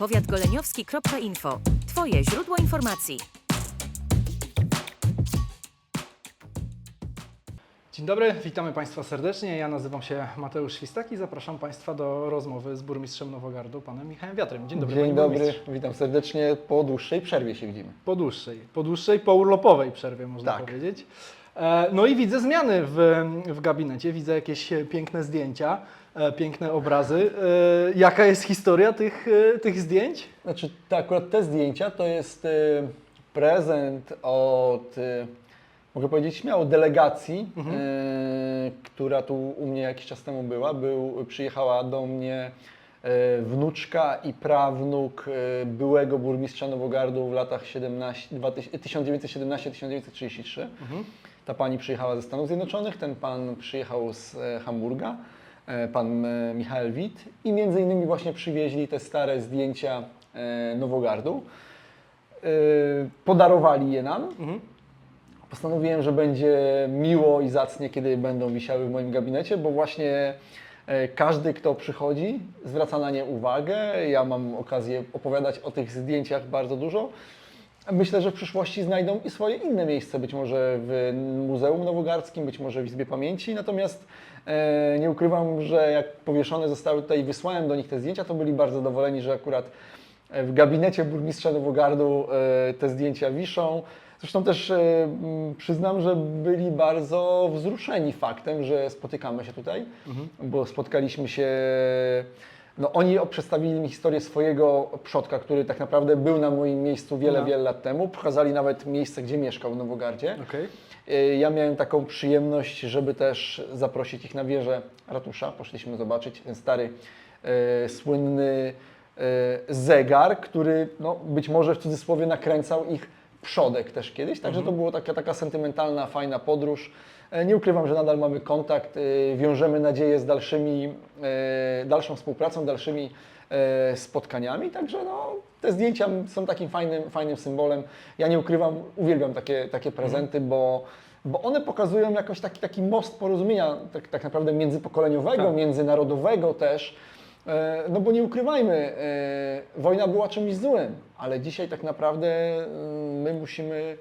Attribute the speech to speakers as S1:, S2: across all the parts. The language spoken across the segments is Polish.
S1: powiatgoleniowski.info. Twoje źródło informacji.
S2: Dzień dobry, witamy Państwa serdecznie. Ja nazywam się Mateusz Świstak i zapraszam Państwa do rozmowy z burmistrzem Nowogardu, panem Michałem Wiatrem. Dzień dobry,
S3: Dzień
S2: panie
S3: dobry,
S2: burmistrzu.
S3: witam serdecznie. Po dłuższej przerwie się widzimy.
S2: Po dłuższej, po dłuższej, po urlopowej przerwie można
S3: Tak.
S2: powiedzieć. E, No i widzę zmiany w, w gabinecie, widzę jakieś piękne zdjęcia, piękne obrazy. E, Jaka jest historia tych, e, tych zdjęć?
S3: Znaczy, te, akurat te zdjęcia to jest e, prezent od, e, mogę powiedzieć śmiało, delegacji, e, która tu u mnie jakiś czas temu była. Był, przyjechała do mnie e, wnuczka i prawnuk e, byłego burmistrza Nowogardu w latach 17 2000 1917-1933. Ta pani przyjechała ze Stanów Zjednoczonych, ten pan przyjechał z e, Hamburga, e, pan e, Michael Witt i między innymi właśnie przywieźli te stare zdjęcia e, Nowogardu. E, Podarowali je nam. Postanowiłem, że będzie miło i zacnie, kiedy będą wisiały w moim gabinecie, bo właśnie e, każdy, kto przychodzi, zwraca na nie uwagę. Ja mam okazję opowiadać o tych zdjęciach bardzo dużo. Myślę, że w przyszłości znajdą i swoje inne miejsce, być może w Muzeum Nowogardzkim, być może w Izbie Pamięci. Natomiast e, nie ukrywam, że jak powieszone zostały tutaj, wysłałem do nich te zdjęcia, to byli bardzo zadowoleni, że akurat e, w gabinecie burmistrza Nowogardu e, te zdjęcia wiszą. Zresztą też e, przyznam, że byli bardzo wzruszeni faktem, że spotykamy się tutaj, bo spotkaliśmy się. No, oni przedstawili mi historię swojego przodka, który tak naprawdę był na moim miejscu wiele,
S2: No.
S3: wiele lat temu. Pokazali nawet miejsce, gdzie mieszkał w Nowogardzie. E, Ja miałem taką przyjemność, żeby też zaprosić ich na wieżę ratusza. Poszliśmy zobaczyć ten stary, e, słynny e, zegar, który no, być może w cudzysłowie nakręcał ich przodek też kiedyś. Także to była taka, taka sentymentalna, fajna podróż. E, Nie ukrywam, że nadal mamy kontakt, e, wiążemy nadzieję z dalszymi, e, dalszą współpracą, dalszymi spotkaniami, także no, te zdjęcia są takim fajnym, fajnym symbolem. Ja nie ukrywam, uwielbiam takie, takie prezenty, bo, bo one pokazują jakoś taki, taki most porozumienia tak, tak naprawdę międzypokoleniowego,
S2: Tak.
S3: międzynarodowego też. No bo nie ukrywajmy, wojna była czymś złym, ale dzisiaj tak naprawdę mm, my musimy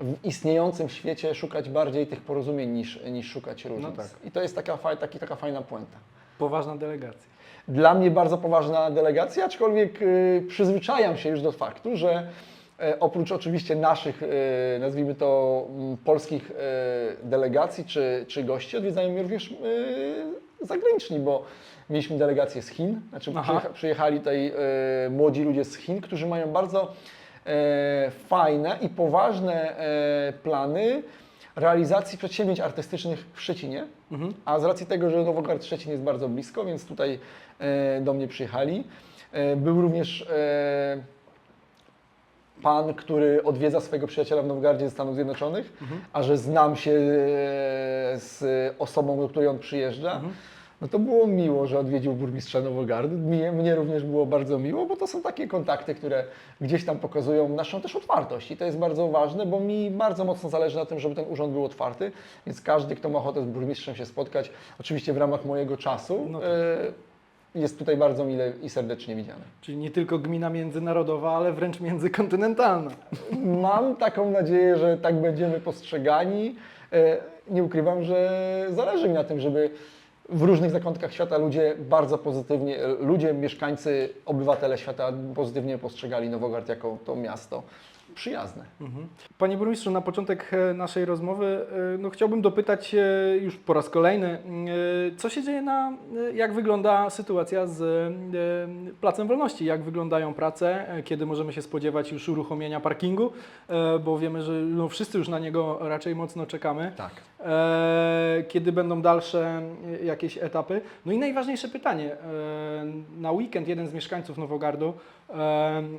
S3: w istniejącym świecie szukać bardziej tych porozumień niż, niż szukać różnic.
S2: tak.
S3: I to jest taka, faj, taki, taka fajna puenta.
S2: Poważna delegacja.
S3: Dla mnie bardzo poważna delegacja, aczkolwiek y, przyzwyczajam się już do faktu, że e, oprócz oczywiście naszych, e, nazwijmy to, polskich e, delegacji czy, czy gości, odwiedzają mnie również zagraniczni, bo mieliśmy delegację z Chin, znaczy
S2: Aha.
S3: przyjechali tutaj młodzi ludzie z Chin, którzy mają bardzo fajne i poważne e, plany realizacji przedsięwzięć artystycznych w Szczecinie. A z racji tego, że Nowogard Szczecin jest bardzo blisko, więc tutaj e, do mnie przyjechali. E, był również e, pan, który odwiedza swojego przyjaciela w Nowogardzie ze Stanów Zjednoczonych, a że znam się e, z osobą, do której on przyjeżdża. No to było miło, że odwiedził burmistrza Nowogardu. Mnie, mnie również było bardzo miło, bo to są takie kontakty, które gdzieś tam pokazują naszą też otwartość. I to jest bardzo ważne, bo mi bardzo mocno zależy na tym, żeby ten urząd był otwarty. Więc każdy, kto ma ochotę z burmistrzem się spotkać, oczywiście w ramach mojego czasu,
S2: No tak.
S3: jest tutaj bardzo mile i serdecznie widziany.
S2: Czyli nie tylko gmina międzynarodowa, ale wręcz międzykontynentalna.
S3: Mam taką nadzieję, że tak będziemy postrzegani. E, Nie ukrywam, że zależy mi na tym, żeby w różnych zakątkach świata ludzie bardzo pozytywnie, ludzie, mieszkańcy, obywatele świata pozytywnie postrzegali Nowogard jako to miasto przyjazne.
S2: Panie burmistrzu, na początek e, naszej rozmowy e, no, chciałbym dopytać już po raz kolejny, e, co się dzieje na, jak wygląda sytuacja z Placem Wolności, jak wyglądają prace, kiedy możemy się spodziewać już uruchomienia parkingu, bo wiemy, że no, wszyscy już na niego raczej mocno czekamy.
S3: Tak.
S2: Kiedy będą dalsze jakieś etapy. No i najważniejsze pytanie. Na weekend jeden z mieszkańców Nowogardu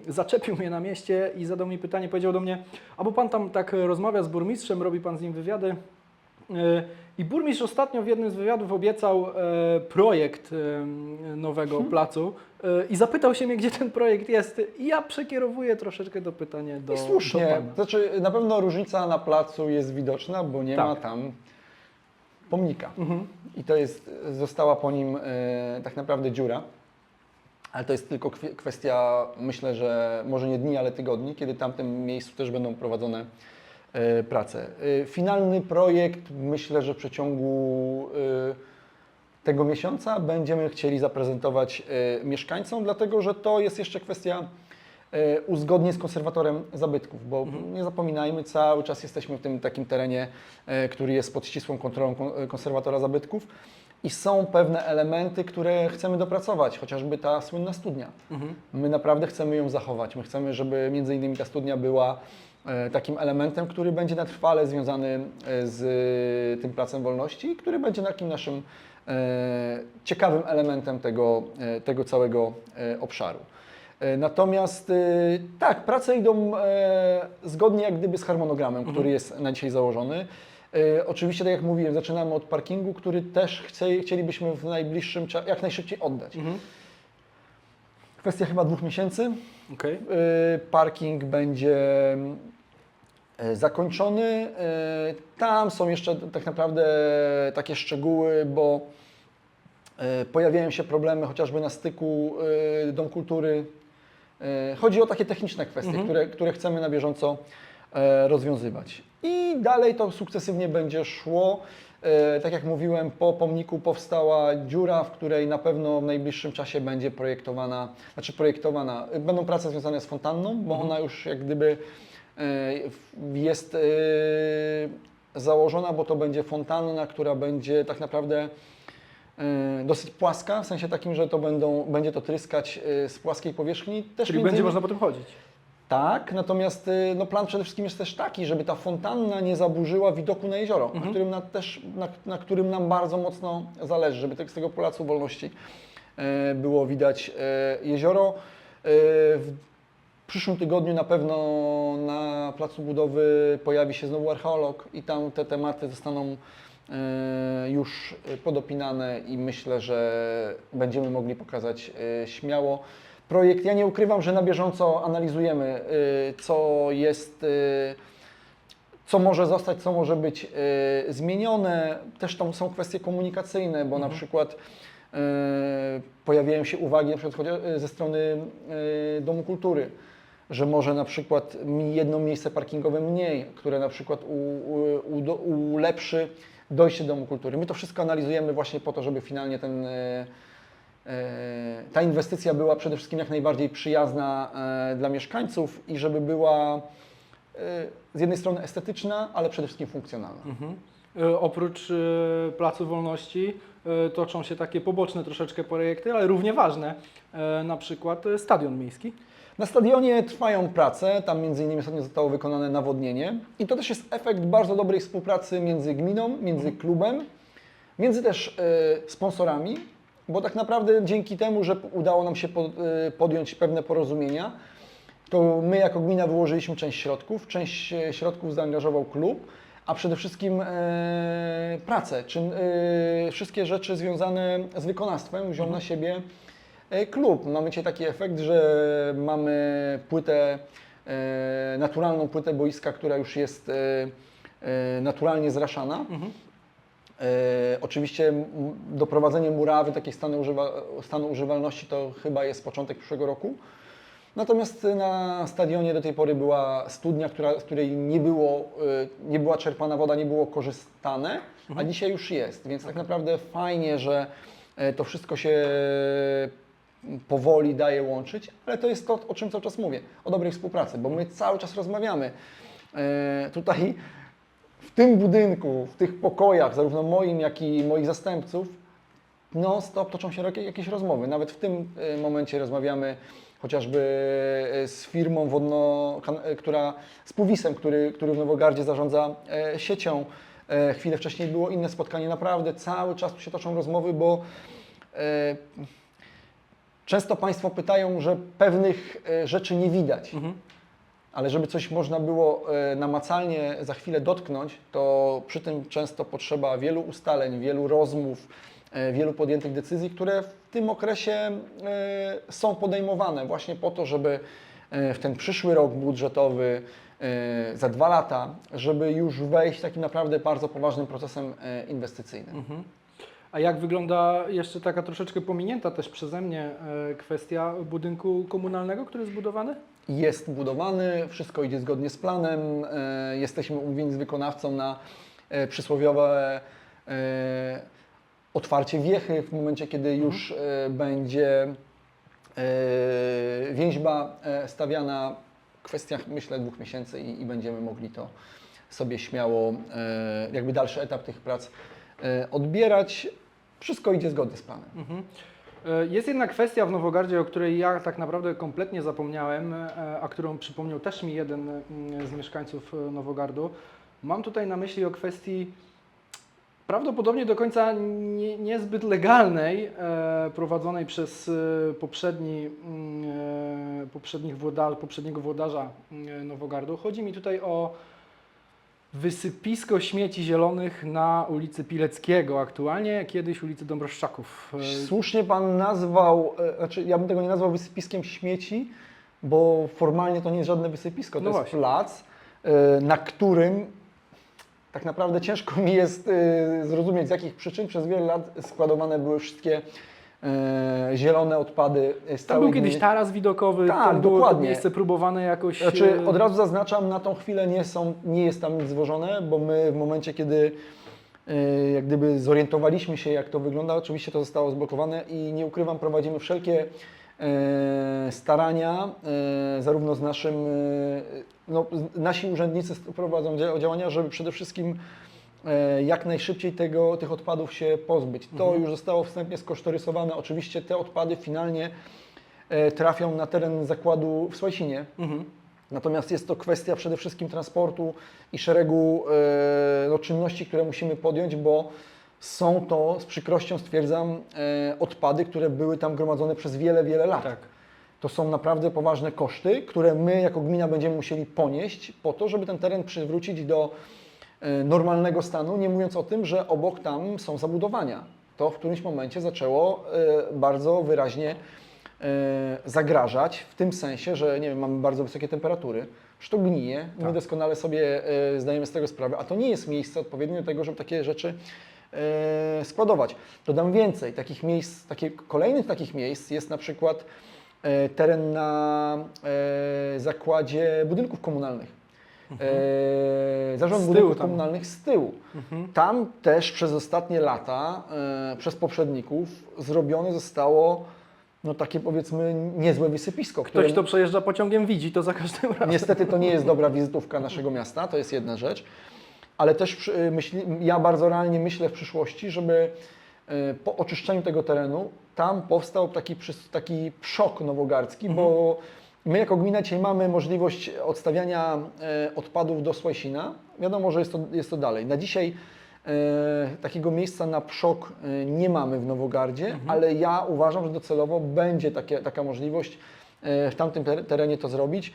S2: zaczepił mnie na mieście i zadał mi pytanie, powiedział do mnie, albo pan tam tak rozmawia z burmistrzem, robi pan z nim wywiady. E, I burmistrz ostatnio w jednym z wywiadów obiecał e, projekt e, nowego placu e, i zapytał się mnie, gdzie ten projekt jest. I ja przekierowuję troszeczkę to pytanie do,
S3: I
S2: do
S3: słusznie.
S2: pana.
S3: Znaczy, na pewno różnica na placu jest widoczna, bo nie
S2: Tak.
S3: ma tam pomnika.
S2: Mhm.
S3: I to jest, została po nim e, tak naprawdę dziura. Ale to jest tylko kwestia, myślę, że może nie dni, ale tygodni, kiedy w tamtym miejscu też będą prowadzone e, prace. E, Finalny projekt myślę, że w przeciągu e, tego miesiąca będziemy chcieli zaprezentować mieszkańcom, dlatego że to jest jeszcze kwestia uzgodnień z konserwatorem zabytków, bo nie zapominajmy, cały czas jesteśmy w tym takim terenie, który jest pod ścisłą kontrolą kon- konserwatora zabytków i są pewne elementy, które chcemy dopracować, chociażby ta słynna studnia. My naprawdę chcemy ją zachować. My chcemy, żeby między innymi ta studnia była e, takim elementem, który będzie na trwale związany e, z e, tym Placem Wolności i który będzie takim naszym ciekawym elementem tego, tego całego obszaru. Natomiast tak, prace idą zgodnie jak gdyby z harmonogramem, który jest na dzisiaj założony. E, Oczywiście, tak jak mówiłem, zaczynamy od parkingu, który też chce, chcielibyśmy w najbliższym czasie jak najszybciej oddać. Kwestia chyba dwóch miesięcy.
S2: Okej.
S3: Y, Parking będzie y, zakończony. Y, Tam są jeszcze tak naprawdę takie szczegóły, bo y, pojawiają się problemy chociażby na styku y, Dom Kultury. Y, Chodzi o takie techniczne kwestie, które, które chcemy na bieżąco rozwiązywać. I dalej to sukcesywnie będzie szło. E, Tak jak mówiłem, po pomniku powstała dziura, w której na pewno w najbliższym czasie będzie projektowana, znaczy projektowana, y, będą prace związane z fontanną, bo ona już jak gdyby e, jest e, założona, bo to będzie fontanna, która będzie tak naprawdę e, dosyć płaska, w sensie takim, że to będą, będzie to tryskać e, z płaskiej powierzchni. Też
S2: Czyli będzie
S3: innymi-
S2: można po tym chodzić.
S3: Tak, natomiast y, no, plan przede wszystkim jest też taki, żeby ta fontanna nie zaburzyła widoku na jezioro, na, którym na, też, na, na którym nam bardzo mocno zależy, żeby tak z tego Placu Wolności e, było widać e, jezioro. E, w przyszłym tygodniu na pewno na Placu Budowy pojawi się znowu archeolog i tam te tematy zostaną e, już podopinane i myślę, że będziemy mogli pokazać e, śmiało projekt. Ja nie ukrywam, że na bieżąco analizujemy, e, co jest, e, co może zostać, co może być e, zmienione. Też tam są kwestie komunikacyjne, bo na przykład pojawiają się uwagi na przykład ze strony Domu Kultury, że może na przykład mi jedno miejsce parkingowe mniej, które na przykład u, u, udo- ulepszy dojście do Domu Kultury. My to wszystko analizujemy właśnie po to, żeby finalnie ten, ta inwestycja była przede wszystkim jak najbardziej przyjazna e, dla mieszkańców i żeby była e, z jednej strony estetyczna, ale przede wszystkim funkcjonalna.
S2: E, Oprócz e, Placu Wolności e, toczą się takie poboczne troszeczkę projekty, ale równie ważne, e, na przykład e, Stadion Miejski.
S3: Na stadionie trwają prace, tam między innymi ostatnio zostało wykonane nawodnienie i to też jest efekt bardzo dobrej współpracy między gminą, między klubem, między też e, sponsorami, bo tak naprawdę dzięki temu, że udało nam się e, podjąć pewne porozumienia, to my jako gmina wyłożyliśmy część środków, część e, środków zaangażował klub, a przede wszystkim e, pracę, czy e, wszystkie rzeczy związane z wykonawstwem wziął na siebie e, klub. Mamy dzisiaj taki efekt, że mamy płytę, e, naturalną płytę boiska, która już jest e, e, naturalnie zraszana. E, oczywiście m, doprowadzenie murawy takiej stanu, używa, stanu używalności to chyba jest początek przyszłego roku. Natomiast na stadionie do tej pory była studnia, która, z której nie, było, y, nie była czerpana woda, nie było korzystane, a dzisiaj już jest. Więc tak naprawdę fajnie, że e, to wszystko się powoli daje łączyć, ale to jest to, o czym cały czas mówię, o dobrej współpracy, bo my cały czas rozmawiamy. E, Tutaj w tym budynku, w tych pokojach, zarówno moim, jak i moich zastępców, non-stop toczą się jakie- jakieś rozmowy. Nawet w tym e, momencie rozmawiamy chociażby e, z firmą wodno, e, która, z Puwisem, który, który w Nowogardzie zarządza siecią. Chwilę wcześniej było inne spotkanie. Naprawdę cały czas się toczą rozmowy, bo często Państwo pytają, że pewnych rzeczy nie widać. Ale żeby coś można było e, namacalnie za chwilę dotknąć, to przy tym często potrzeba wielu ustaleń, wielu rozmów, e, wielu podjętych decyzji, które w tym okresie e, są podejmowane właśnie po to, żeby w ten przyszły rok budżetowy, za dwa lata, żeby już wejść takim naprawdę bardzo poważnym procesem inwestycyjnym.
S2: A jak wygląda jeszcze taka troszeczkę pominięta też przeze mnie kwestia budynku komunalnego, który jest zbudowany?
S3: Jest budowany, wszystko idzie zgodnie z planem. e, Jesteśmy umówieni z wykonawcą na e, przysłowiowe e, otwarcie wiechy w momencie, kiedy już e, będzie więźba stawiana w kwestiach, myślę, dwóch miesięcy i, i będziemy mogli to sobie śmiało, jakby dalszy etap tych prac odbierać. Wszystko idzie zgodnie z planem.
S2: Mhm. E, Jest jedna kwestia w Nowogardzie, o której ja tak naprawdę kompletnie zapomniałem, e, a którą przypomniał też mi jeden mm, z mieszkańców e, Nowogardu. Mam tutaj na myśli o kwestii prawdopodobnie do końca nie, niezbyt legalnej, prowadzonej przez poprzedni, mm, poprzednich poprzedniego włodarza mm, Nowogardu. Chodzi mi tutaj o wysypisko śmieci zielonych na ulicy Pileckiego aktualnie, kiedyś ulicy Dąbrowszczaków.
S3: Słusznie Pan nazwał, e, znaczy ja bym tego nie nazwał wysypiskiem śmieci, bo formalnie to nie jest żadne wysypisko, to
S2: No
S3: jest
S2: właśnie.
S3: plac, e, na którym tak naprawdę ciężko mi jest e, zrozumieć z jakich przyczyn przez wiele lat składowane były wszystkie zielone odpady z
S2: Tam był kiedyś taras widokowy,
S3: Tak,
S2: tam było
S3: dokładnie.
S2: miejsce próbowane jakoś...
S3: Znaczy,
S2: e,
S3: od razu zaznaczam, na tą chwilę nie, są, nie jest tam nic zwożone, bo my w momencie, kiedy e, jak gdyby zorientowaliśmy się, jak to wygląda, oczywiście to zostało zblokowane i nie ukrywam, prowadzimy wszelkie e, starania, e, zarówno z naszym, e, no, nasi urzędnicy prowadzą dzia- działania, żeby przede wszystkim e, jak najszybciej tego, tych odpadów się pozbyć. To już zostało wstępnie skosztorysowane. Oczywiście te odpady finalnie e, trafią na teren zakładu w Słajsinie.
S2: Mhm.
S3: Natomiast jest to kwestia przede wszystkim transportu i szeregu e, no, czynności, które musimy podjąć, bo są to, z przykrością stwierdzam, e, odpady, które były tam gromadzone przez wiele, wiele lat.
S2: Tak.
S3: To są naprawdę poważne koszty, które my jako gmina będziemy musieli ponieść po to, żeby ten teren przywrócić do e, normalnego stanu, nie mówiąc o tym, że obok tam są zabudowania. To w którymś momencie zaczęło e, bardzo wyraźnie e, zagrażać, w tym sensie, że nie wiem, mamy bardzo wysokie temperatury, że to gnije, my
S2: Tak.
S3: doskonale sobie e, zdajemy z tego sprawę, a to nie jest miejsce odpowiednie do tego, żeby takie rzeczy e, składować. Dodam więcej, takich miejsc, takie, kolejnych takich miejsc jest na przykład e, teren na e, zakładzie budynków komunalnych. E, zarząd
S2: Mhm. Z tyłu
S3: budynków
S2: tam.
S3: komunalnych z tyłu.
S2: Mhm.
S3: Tam też przez ostatnie lata, e, przez poprzedników zrobione zostało no takie powiedzmy niezłe wysypisko,
S2: Ktoś, kto przejeżdża pociągiem widzi to za każdym razem.
S3: niestety to nie jest dobra wizytówka naszego miasta, to jest jedna rzecz, ale też przy- myśli, ja bardzo realnie myślę w przyszłości, żeby e, po oczyszczeniu tego terenu tam powstał taki, taki przok nowogardzki, bo my jako gmina dzisiaj mamy możliwość odstawiania e, odpadów do Słajsina. Wiadomo, że jest to, jest to dalej. Na dzisiaj e, takiego miejsca na przok e, nie mamy w Nowogardzie, ale ja uważam, że docelowo będzie takie, taka możliwość e, w tamtym ter- terenie to zrobić.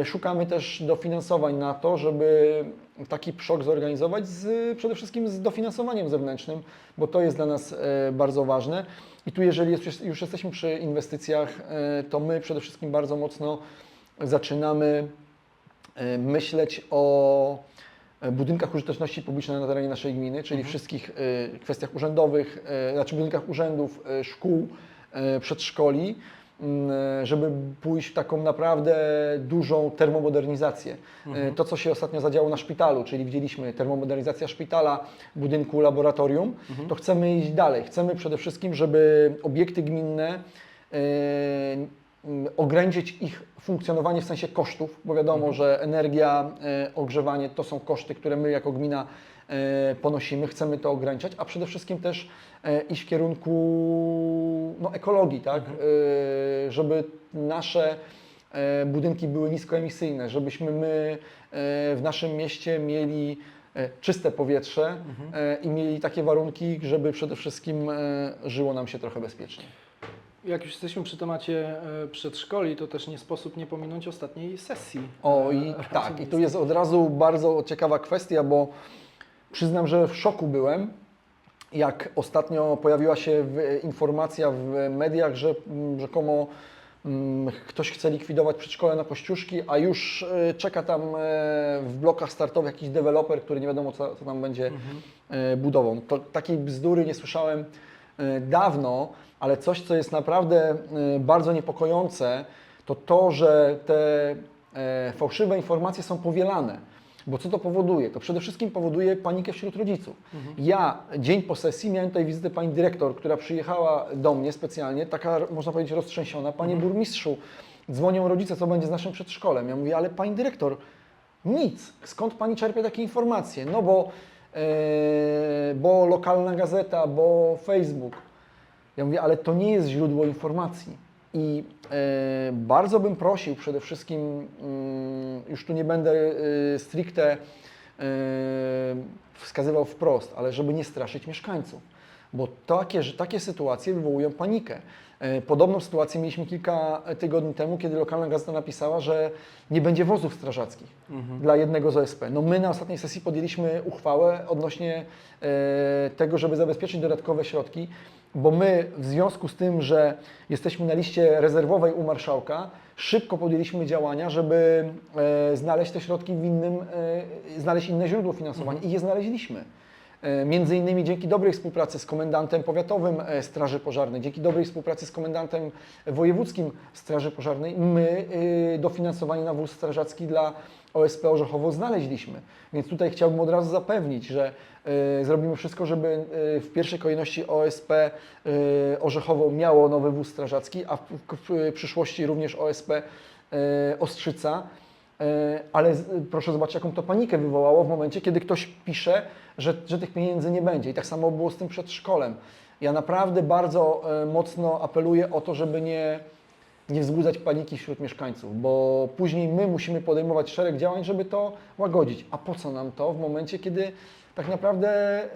S3: E, Szukamy też dofinansowań na to, żeby taki przok zorganizować z, przede wszystkim z dofinansowaniem zewnętrznym, bo to jest dla nas e, bardzo ważne. I tu jeżeli jest, już jesteśmy przy inwestycjach, e, to my przede wszystkim bardzo mocno zaczynamy e, myśleć o e, budynkach użyteczności publicznej na terenie naszej gminy, czyli wszystkich e, kwestiach urzędowych, znaczy budynkach urzędów, szkół, przedszkoli, żeby pójść w taką naprawdę dużą termomodernizację. E, To, co się ostatnio zadziało na szpitalu, czyli widzieliśmy termomodernizacja szpitala, budynku laboratorium, to chcemy iść dalej. Chcemy przede wszystkim, żeby obiekty gminne e, m, ograniczyć ich funkcjonowanie w sensie kosztów, bo wiadomo, że energia, e, ogrzewanie to są koszty, które my jako gmina e, ponosimy, chcemy to ograniczać, a przede wszystkim też e, iść w kierunku no, ekologii, tak? E, żeby nasze e, budynki były niskoemisyjne, żebyśmy my e, w naszym mieście mieli e, czyste powietrze e, i mieli takie warunki, żeby przede wszystkim e, żyło nam się trochę bezpieczniej.
S2: Jak już jesteśmy przy temacie e, przedszkoli, to też nie sposób nie pominąć ostatniej sesji.
S3: O
S2: e,
S3: i tak, i tu jest od razu bardzo ciekawa kwestia, bo przyznam, że w szoku byłem, jak ostatnio pojawiła się informacja w mediach, że mm, rzekomo mm, ktoś chce likwidować przedszkole na Kościuszki, a już e, czeka tam e, w blokach startowych jakiś deweloper, który nie wiadomo co, co tam będzie e, budował. To, takiej bzdury nie słyszałem dawno, ale coś, co jest naprawdę bardzo niepokojące, to to, że te fałszywe informacje są powielane. Bo co to powoduje? To przede wszystkim powoduje panikę wśród rodziców. Ja dzień po sesji miałem tutaj wizytę pani dyrektor, która przyjechała do mnie specjalnie, taka można powiedzieć roztrzęsiona. Panie burmistrzu, dzwonią rodzice, co będzie z naszym przedszkolem. Ja mówię, ale pani dyrektor, nic. Skąd pani czerpie takie informacje? No bo, e, bo lokalna gazeta, bo Facebook. Ja mówię, ale to nie jest źródło informacji. I e, bardzo bym prosił przede wszystkim, mm, już tu nie będę e, stricte e, wskazywał wprost, ale żeby nie straszyć mieszkańców, bo takie, że takie sytuacje wywołują panikę. E, Podobną sytuację mieliśmy kilka tygodni temu, kiedy lokalna gazeta napisała, że nie będzie wozów strażackich dla jednego z OSP. No my na ostatniej sesji podjęliśmy uchwałę odnośnie e, tego, żeby zabezpieczyć dodatkowe środki, bo my w związku z tym, że jesteśmy na liście rezerwowej u marszałka, szybko podjęliśmy działania, żeby e, znaleźć te środki w innym, e, znaleźć inne źródło finansowania i je znaleźliśmy. E, Między innymi dzięki dobrej współpracy z komendantem powiatowym e, Straży Pożarnej, dzięki dobrej współpracy z komendantem wojewódzkim Straży Pożarnej, my e, dofinansowanie na wóz strażacki dla OSP Orzechowo znaleźliśmy. Więc tutaj chciałbym od razu zapewnić, że zrobimy wszystko, żeby w pierwszej kolejności OSP Orzechowo miało nowy wóz strażacki, a w, przyszłości również OSP Ostrzyca. E, Ale proszę zobaczyć, jaką to panikę wywołało w momencie, kiedy ktoś pisze, że, że tych pieniędzy nie będzie. I tak samo było z tym przedszkolem. Ja naprawdę bardzo e, mocno apeluję o to, żeby nie, nie wzbudzać paniki wśród mieszkańców, bo później my musimy podejmować szereg działań, żeby to łagodzić. A po co nam to w momencie, kiedy tak naprawdę e,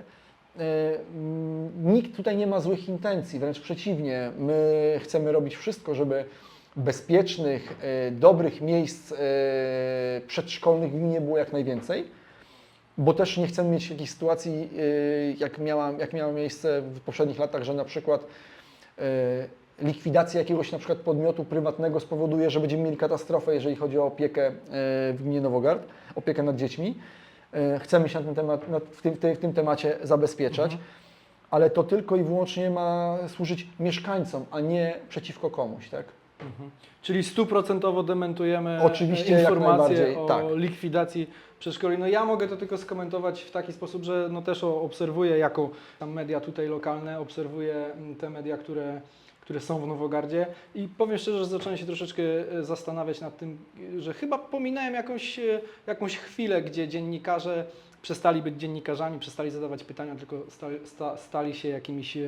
S3: nikt tutaj nie ma złych intencji, wręcz przeciwnie, my chcemy robić wszystko, żeby bezpiecznych, e, dobrych miejsc e, przedszkolnych w gminie było jak najwięcej, bo też nie chcemy mieć jakiejś sytuacji, e, jak miała, jak miała miejsce w poprzednich latach, że na przykład likwidacja jakiegoś na przykład podmiotu prywatnego spowoduje, że będziemy mieli katastrofę, jeżeli chodzi o opiekę w gminie Nowogard, opiekę nad dziećmi. Chcemy się na ten temat, na, w, tym, w tym temacie zabezpieczać, ale to tylko i wyłącznie ma służyć mieszkańcom, a nie przeciwko komuś, tak?
S2: Czyli stuprocentowo dementujemy
S3: Oczywiście,
S2: e,
S3: jak
S2: informacje o
S3: tak.
S2: likwidacji przedszkoli. No ja mogę to tylko skomentować w taki sposób, że no też obserwuję jako tam media tutaj lokalne, obserwuję mm, te media, które, które są w Nowogardzie i powiem szczerze, że zacząłem się troszeczkę e, zastanawiać nad tym, że chyba pominąłem jakąś, e, jakąś chwilę, gdzie dziennikarze przestali być dziennikarzami, przestali zadawać pytania, tylko stali, sta, stali się jakimiś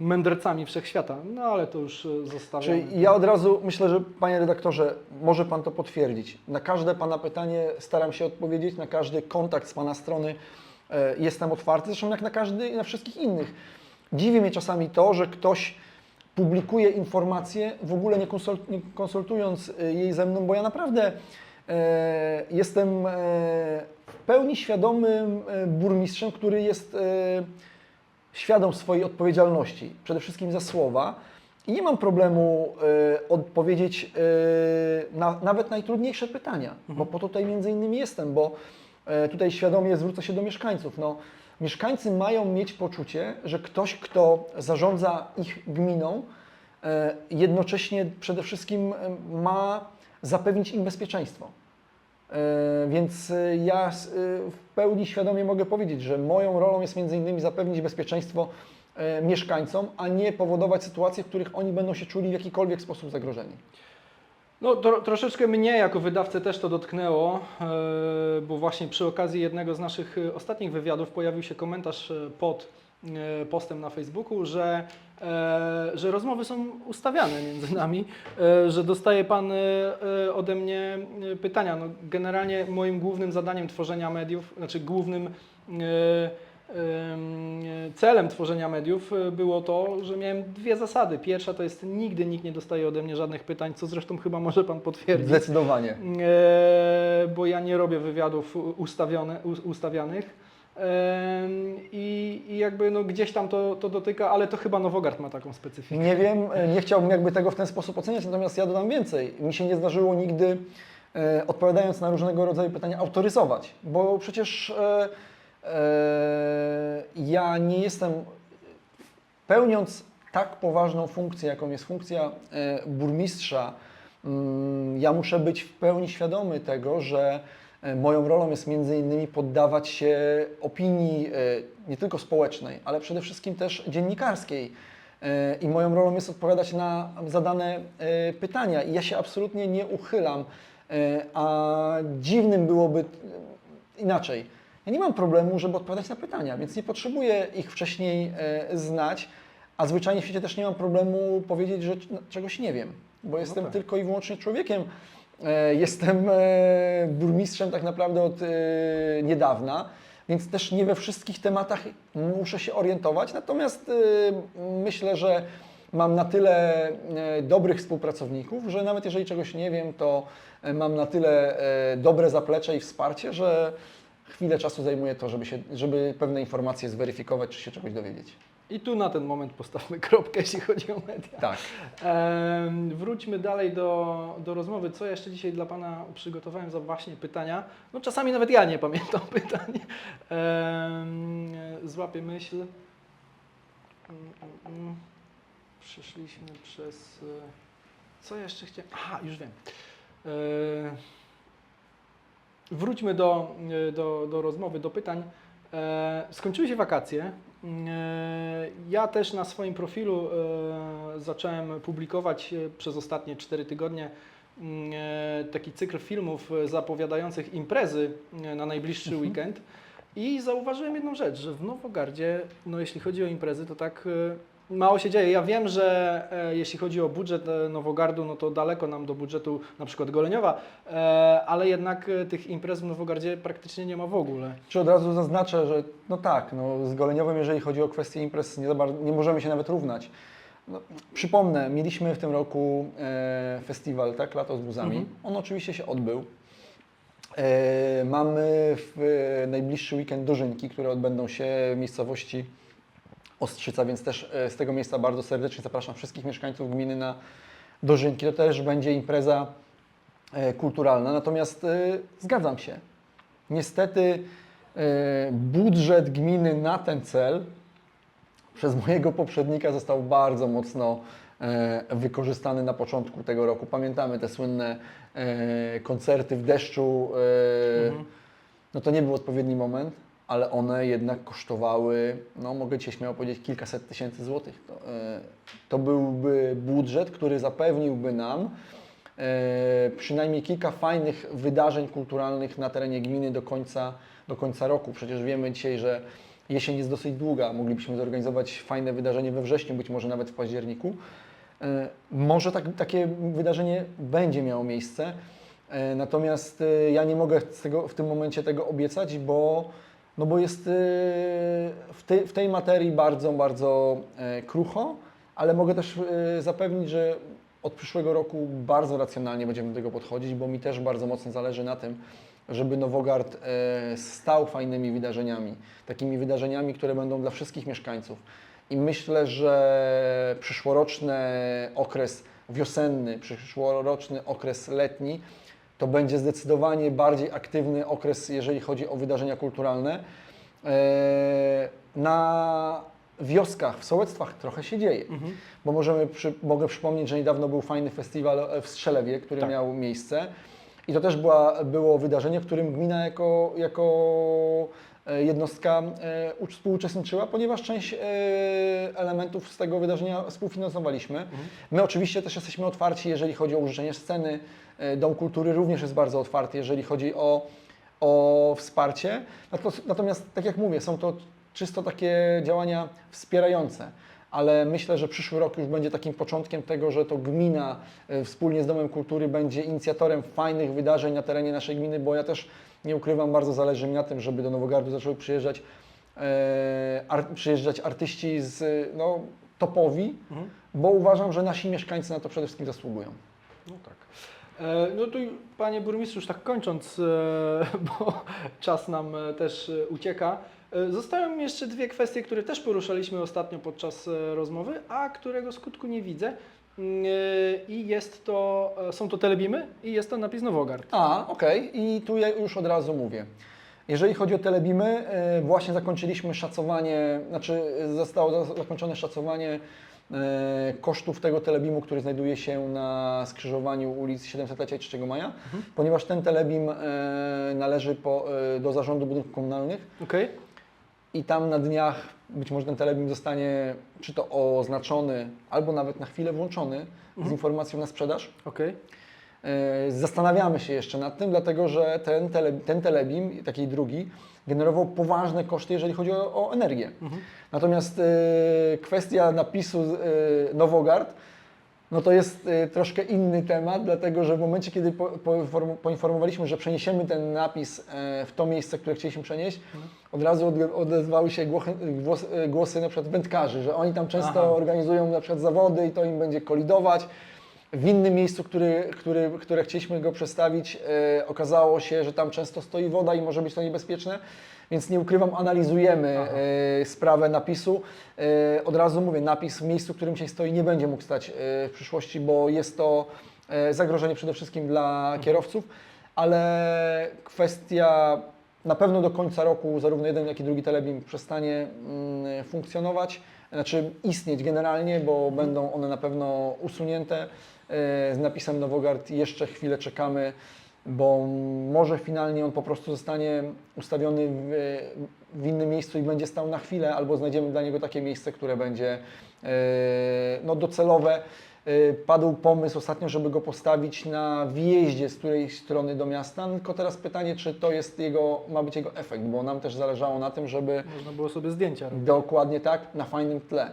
S2: mędrcami wszechświata. No ale to już e, zostawiam.
S3: Czyli ja od razu myślę, że panie redaktorze, może pan to potwierdzić. Na każde pana pytanie staram się odpowiedzieć, na każdy kontakt z pana strony e, jestem otwarty, zresztą jak na każdy i na wszystkich innych. Dziwi mnie czasami to, że ktoś publikuje informację, w ogóle nie, konsult, nie konsultując e, jej ze mną, bo ja naprawdę e, jestem e, w pełni świadomym e, burmistrzem, który jest e, świadom swojej odpowiedzialności, przede wszystkim za słowa. I nie mam problemu e, odpowiedzieć e, na nawet najtrudniejsze pytania, bo po to tutaj między innymi jestem, bo e, tutaj świadomie zwrócę się do mieszkańców. No, mieszkańcy mają mieć poczucie, że ktoś, kto zarządza ich gminą, jednocześnie przede wszystkim ma zapewnić im bezpieczeństwo. E, Więc e, ja e, w pełni świadomie mogę powiedzieć, że moją rolą jest między innymi zapewnić bezpieczeństwo mieszkańcom, a nie powodować sytuacje, w których oni będą się czuli w jakikolwiek sposób zagrożeni.
S2: No, tro, troszeczkę mnie jako wydawcę też to dotknęło, bo właśnie przy okazji jednego z naszych ostatnich wywiadów pojawił się komentarz pod postem na Facebooku, że, że rozmowy są ustawiane między nami, e, że dostaje Pan e, e, ode mnie e, pytania. No, generalnie moim głównym zadaniem tworzenia mediów, znaczy głównym e, em, celem tworzenia mediów e, było to, że miałem dwie zasady. Pierwsza to jest nigdy nikt nie dostaje ode mnie żadnych pytań, co zresztą chyba może Pan potwierdzić.
S3: Zdecydowanie.
S2: E, bo ja nie robię wywiadów ustawione, ustawianych. I, I jakby no gdzieś tam to, to dotyka, ale to chyba Nowogard ma taką specyfikę.
S3: Nie wiem, e, nie chciałbym jakby tego w ten sposób oceniać, natomiast ja dodam więcej. Mi się nie zdarzyło nigdy, e, odpowiadając na różnego rodzaju pytania, autoryzować, bo przecież e, e, ja nie jestem, pełniąc tak poważną funkcję, jaką jest funkcja e, burmistrza, mm, ja muszę być w pełni świadomy tego, że moją rolą jest między innymi poddawać się opinii e, nie tylko społecznej, ale przede wszystkim też dziennikarskiej. E, I moją rolą jest odpowiadać na zadane e, pytania. I ja się absolutnie nie uchylam, e, a dziwnym byłoby e, inaczej. Ja nie mam problemu, żeby odpowiadać na pytania, więc nie potrzebuję ich wcześniej e, znać, a zwyczajnie w świecie też nie mam problemu powiedzieć, że c- czegoś nie wiem, bo jestem
S2: tak.
S3: tylko i wyłącznie człowiekiem. E, Jestem e, burmistrzem tak naprawdę od e, niedawna, więc też nie we wszystkich tematach muszę się orientować. Natomiast myślę, że mam na tyle dobrych współpracowników, że nawet jeżeli czegoś nie wiem, to mam na tyle dobre zaplecze i wsparcie, że chwilę czasu zajmuje to, żeby, się, żeby pewne informacje zweryfikować, czy się czegoś dowiedzieć.
S2: I tu na ten moment postawmy kropkę, jeśli chodzi o media.
S3: Tak.
S2: Wróćmy dalej do, do rozmowy. Co jeszcze dzisiaj dla Pana przygotowałem za właśnie pytania? No czasami nawet ja nie pamiętam pytań. Em, złapię myśl. Mm, mm, mm. Przeszliśmy przez... e, Co jeszcze chciałem... Aha, już wiem. E, Wróćmy do, e, do, do rozmowy, do pytań. E, Skończyły się wakacje. E, Ja też na swoim profilu e, zacząłem publikować przez ostatnie 4 tygodnie mm, e, taki cykl filmów zapowiadających imprezy na najbliższy weekend. I zauważyłem jedną rzecz, że w Nowogardzie, no jeśli chodzi o imprezy, to tak e, mało się dzieje. Ja wiem, że e, jeśli chodzi o budżet e, Nowogardu, no to daleko nam do budżetu na przykład Goleniowa, e, ale jednak e, tych imprez w Nowogardzie praktycznie nie ma w ogóle.
S3: Czy od razu zaznaczę, że no tak, no z Goleniowym, jeżeli chodzi o kwestię imprez, nie, za nie możemy się nawet równać. No, przypomnę, mieliśmy w tym roku e, festiwal, tak, Lato z Buzami.
S2: Mhm.
S3: On oczywiście się odbył. E, mamy w e, najbliższy weekend dożynki, które odbędą się w miejscowości Ostrzyca, więc też e, z tego miejsca bardzo serdecznie zapraszam wszystkich mieszkańców gminy na dożynki. To też będzie impreza e, kulturalna. Natomiast e, zgadzam się. Niestety budżet gminy na ten cel przez mojego poprzednika został bardzo mocno wykorzystany na początku tego roku. Pamiętamy te słynne koncerty w deszczu.
S2: Mhm.
S3: No to nie był odpowiedni moment, ale one jednak kosztowały, no mogę Cię śmiało powiedzieć, kilkaset tysięcy złotych. To, e, to byłby budżet, który zapewniłby nam e, przynajmniej kilka fajnych wydarzeń kulturalnych na terenie gminy do końca, do końca roku. Przecież wiemy dzisiaj, że jesień jest dosyć długa. Moglibyśmy zorganizować fajne wydarzenie we wrześniu, być może nawet w październiku. E, Może tak, takie wydarzenie będzie miało miejsce, natomiast ja nie mogę tego, w tym momencie tego obiecać, bo, no bo jest e, w tej, w tej materii bardzo, bardzo e, krucho, ale mogę też e, zapewnić, że od przyszłego roku bardzo racjonalnie będziemy do tego podchodzić, bo mi też bardzo mocno zależy na tym, żeby Nowogard e, stał fajnymi wydarzeniami, takimi wydarzeniami, które będą dla wszystkich mieszkańców. I myślę, że przyszłoroczny okres wiosenny, przyszłoroczny okres letni to będzie zdecydowanie bardziej aktywny okres, jeżeli chodzi o wydarzenia kulturalne. E, Na wioskach, w sołectwach trochę się dzieje, bo możemy przy, mogę przypomnieć, że niedawno był fajny festiwal e, w Strzelewie, który
S2: Tak.
S3: miał miejsce. I to też była, było wydarzenie, w którym gmina jako, jako jednostka e, ucz- współuczestniczyła, ponieważ część e, elementów z tego wydarzenia współfinansowaliśmy. My oczywiście też jesteśmy otwarci, jeżeli chodzi o użyczenie sceny. E, Dom Kultury również jest bardzo otwarty, jeżeli chodzi o, o wsparcie. Nato- Natomiast, tak jak mówię, są to czysto takie działania wspierające ale myślę, że przyszły rok już będzie takim początkiem tego, że to gmina e, wspólnie z Domem Kultury będzie inicjatorem fajnych wydarzeń na terenie naszej gminy, bo ja też nie ukrywam, bardzo zależy mi na tym, żeby do Nowogardu zaczęły przyjeżdżać, e, ar, przyjeżdżać artyści z, no, topowi,
S2: Mhm.
S3: bo uważam, że nasi mieszkańcy na to przede wszystkim zasługują.
S2: No tak. E, No to panie burmistrzu, już tak kończąc, e, bo czas nam e, też ucieka. Zostają mi jeszcze dwie kwestie, które też poruszaliśmy ostatnio podczas rozmowy, a którego skutku nie widzę. I jest to, e, są to telebimy i jest to napis Nowogard.
S3: A, okej. I tu ja już od razu mówię. Jeżeli chodzi o telebimy, e, właśnie zakończyliśmy szacowanie, znaczy e, zostało za- zakończone szacowanie kosztów tego telebimu, który znajduje się na skrzyżowaniu ulic 700 i 3 Maja, ponieważ ten telebim należy po, do zarządu budynków komunalnych
S2: Okej?
S3: I tam na dniach być może ten telebim zostanie czy to oznaczony, albo nawet na chwilę włączony z informacją na sprzedaż.
S2: Okej.
S3: E, Zastanawiamy się jeszcze nad tym, dlatego że ten, tele, ten telebim, taki drugi, generował poważne koszty, jeżeli chodzi o, o energię. Natomiast e, kwestia napisu e, Nowogard, no to jest e, troszkę inny temat, dlatego że w momencie, kiedy po, poinform- poinformowaliśmy, że przeniesiemy ten napis e, w to miejsce, które chcieliśmy przenieść, od razu odezwały się głosy, głos, e, głosy na przykład wędkarzy, że oni tam często
S2: Aha.
S3: organizują na przykład zawody i to im będzie kolidować. W innym miejscu, który, który, które chcieliśmy go przestawić, e, okazało się, że tam często stoi woda i może być to niebezpieczne, więc nie ukrywam, analizujemy e, sprawę napisu. E, od razu mówię, napis w miejscu, w którym dzisiaj stoi, nie będzie mógł stać e, w przyszłości, bo jest to e, zagrożenie przede wszystkim dla kierowców, ale kwestia na pewno do końca roku zarówno jeden, jak i drugi telebim przestanie mm, funkcjonować, znaczy istnieć generalnie, bo będą one na pewno usunięte e, z napisem Nowogard. Jeszcze chwilę czekamy, bo może finalnie on po prostu zostanie ustawiony w, w innym miejscu i będzie stał na chwilę, albo znajdziemy dla niego takie miejsce, które będzie e, no, docelowe. E, Padł pomysł ostatnio, żeby go postawić na wjeździe z którejś strony do miasta, tylko teraz pytanie, czy to jest jego, ma być jego efekt, bo nam też zależało na tym, żeby
S2: Można było sobie zdjęcia robić.
S3: Dokładnie tak, na fajnym tle.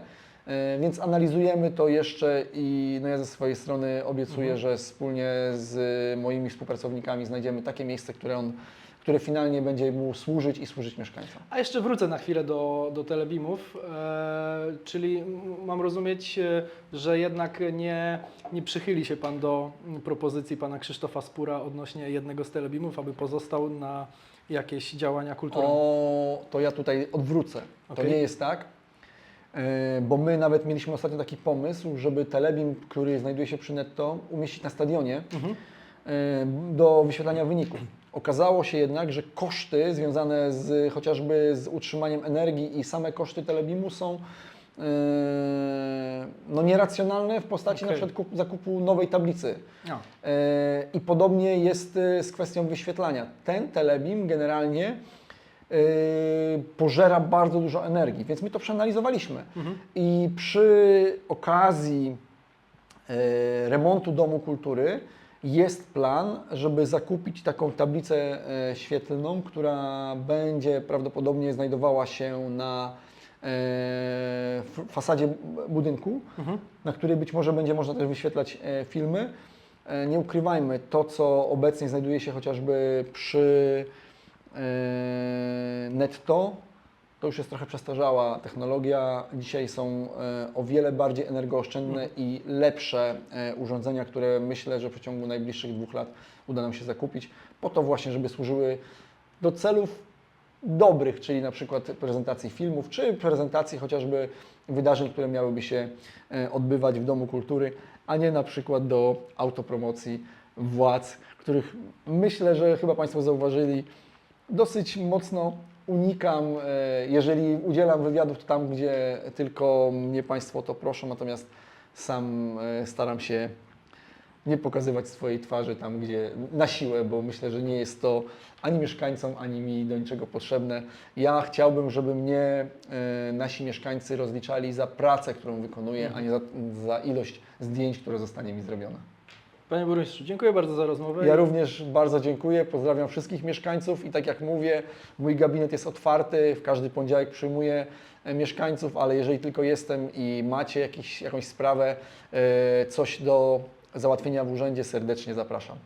S3: E, Więc analizujemy to jeszcze i no ja ze swojej strony obiecuję, że wspólnie z moimi współpracownikami znajdziemy takie miejsce, które, on, które finalnie będzie mu służyć i służyć mieszkańcom.
S2: A jeszcze wrócę na chwilę do, do telebimów, e, czyli mam rozumieć, e, że jednak nie, nie przychyli się Pan do propozycji Pana Krzysztofa Spura odnośnie jednego z telebimów, aby pozostał na jakieś działania kulturalne.
S3: O, to ja tutaj odwrócę. To
S2: Okej.
S3: nie jest tak, e, bo my nawet mieliśmy ostatnio taki pomysł, żeby telebim, który znajduje się przy netto, umieścić na stadionie
S2: Mhm.
S3: e, do wyświetlania wyników. Okazało się jednak, że koszty związane z chociażby z utrzymaniem energii i same koszty telebimu są e, no, nieracjonalne w postaci na
S2: Okej.
S3: przykład kup, zakupu nowej tablicy. E, I podobnie jest e, z kwestią wyświetlania. Ten telebim generalnie e, pożera bardzo dużo energii, więc my to przeanalizowaliśmy. I przy okazji e, remontu Domu Kultury jest plan, żeby zakupić taką tablicę e, świetlną, która będzie prawdopodobnie znajdowała się na fasadzie budynku, na której być może będzie można też wyświetlać filmy. Nie ukrywajmy, to co obecnie znajduje się chociażby przy netto, to już jest trochę przestarzała technologia. Dzisiaj są e, o wiele bardziej energooszczędne i lepsze e, urządzenia, które myślę, że w przeciągu najbliższych dwóch lat uda nam się zakupić, po to właśnie, żeby służyły do celów dobrych, czyli na przykład prezentacji filmów, czy prezentacji chociażby wydarzeń, które miałyby się odbywać w Domu Kultury, a nie na przykład do autopromocji władz, których myślę, że chyba Państwo zauważyli, dosyć mocno unikam, e, jeżeli udzielam wywiadów, to tam, gdzie tylko mnie Państwo to proszą, natomiast sam e, staram się nie pokazywać swojej twarzy tam, gdzie na siłę, bo myślę, że nie jest to ani mieszkańcom, ani mi do niczego potrzebne. Ja chciałbym, żeby mnie e, nasi mieszkańcy rozliczali za pracę, którą wykonuję, a nie za, za ilość zdjęć, które zostanie mi zrobiona.
S2: Panie Burmistrzu, dziękuję bardzo za rozmowę.
S3: Ja również bardzo dziękuję, pozdrawiam wszystkich mieszkańców i tak jak mówię, mój gabinet jest otwarty, w każdy poniedziałek przyjmuję e, mieszkańców, ale jeżeli tylko jestem i macie jakiś, jakąś sprawę, e, coś do załatwienia w urzędzie, serdecznie zapraszam.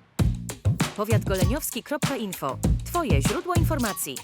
S1: powiatgoleniowski.info. Twoje źródło informacji.